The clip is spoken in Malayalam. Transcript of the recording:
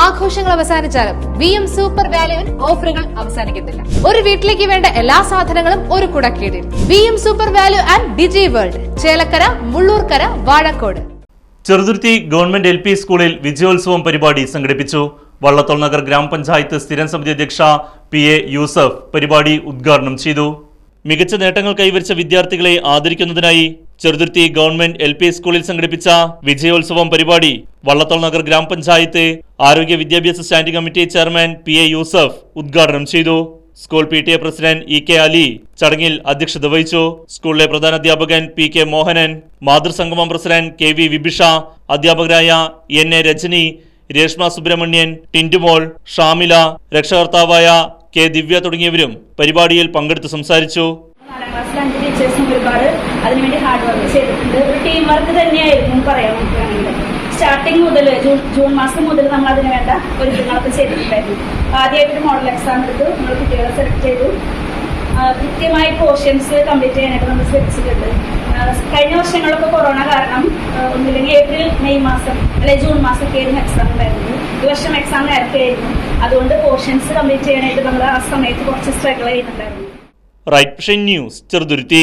ആഘോഷങ്ങൾ അവസാനിച്ചാലും വി എം സൂപ്പർ വാല്യുവിൽ ഓഫറുകൾ അവസാനിക്കുന്നില്ല ഒരു വീട്ടിലേക്ക് വേണ്ട എല്ലാ സാധനങ്ങളും ഒരു കുടക്കീടിൽ. V M super value and digi world Chelakkara Mullurkara Vazhakkode. Cheruthuruthy government L P സ്കൂളിൽ വിജയോത്സവം പരിപാടി സംഘടിപ്പിച്ചു. വള്ളത്തോൾ നഗർ ഗ്രാമപഞ്ചായത്ത് സ്ഥിരം സമിതി അധ്യക്ഷ പി എ യൂസഫ് പരിപാടി ഉദ്ഘാടനം ചെയ്തു. മികച്ച നേട്ടങ്ങൾ കൈവരിച്ച വിദ്യാർത്ഥികളെ ആദരിക്കുന്നതിനായി ചെറുതുരുത്തി ഗവൺമെന്റ് എൽ പി സ്കൂളിൽ സംഘടിപ്പിച്ച വിജയോത്സവം പരിപാടി വള്ളത്തോൾ നഗർ ഗ്രാമപഞ്ചായത്ത് ആരോഗ്യ വിദ്യാഭ്യാസ standing committee chairman P A Yusuf ഉദ്ഘാടനം ചെയ്തു. School P T A president E K Ali ചടങ്ങിൽ അധ്യക്ഷത വഹിച്ചു. സ്കൂളിലെ പ്രധാന അധ്യാപകൻ പി കെ മോഹനൻ മാതൃസംഗമം പ്രസിഡന്റ് കെ വി വിഭിഷ അധ്യാപകരായ എൻ എ രജനി രേഷ്മ സുബ്രഹ്മണ്യൻ ടിൻഡുമോൾ ഷാമില രക്ഷകർത്താവായ കെ ദിവ്യ തുടങ്ങിയവരും പരിപാടിയിൽ പങ്കെടുത്ത് സംസാരിച്ചു. അതിനുവേണ്ടി ഹാർഡ് വർക്ക് ചെയ്തിട്ടുണ്ട്. ടീം വർക്ക് നോക്കുകയാണെങ്കിൽ സ്റ്റാർട്ടിങ് മുതൽ ജൂൺ ജൂൺ മാസം മുതൽ നമ്മൾ അതിന് വേണ്ട ഒരുക്കങ്ങളൊക്കെ ചെയ്തിട്ടുണ്ടായിരുന്നു. ആദ്യമായിട്ട് ഒരു മോഡൽ എക്സാം എടുത്തു. നമ്മൾ കുട്ടികളെ സെലക്ട് ചെയ്തു. കൃത്യമായി പോർഷൻസ് കംപ്ലീറ്റ് ചെയ്യാനായിട്ട് നമ്മൾ ശ്രദ്ധിച്ചിട്ടുണ്ട്. കഴിഞ്ഞ വർഷങ്ങളൊക്കെ കൊറോണ കാരണം മെയ് മാസം അല്ലെ ജൂൺ മാസമൊക്കെ ആയിരുന്നു എക്സാം ഉണ്ടായിരുന്നത്. ഈ വർഷം എക്സാം നേരത്തെ ആയിരുന്നു. അതുകൊണ്ട് പോർഷൻസ് കംപ്ലീറ്റ് ചെയ്യാനായിട്ട് നമ്മൾ ആ സമയത്ത് കുറച്ച് സ്ട്രഗിൾ ചെയ്യുന്നുണ്ടായിരുന്നു. Right news Cheruthuruthy.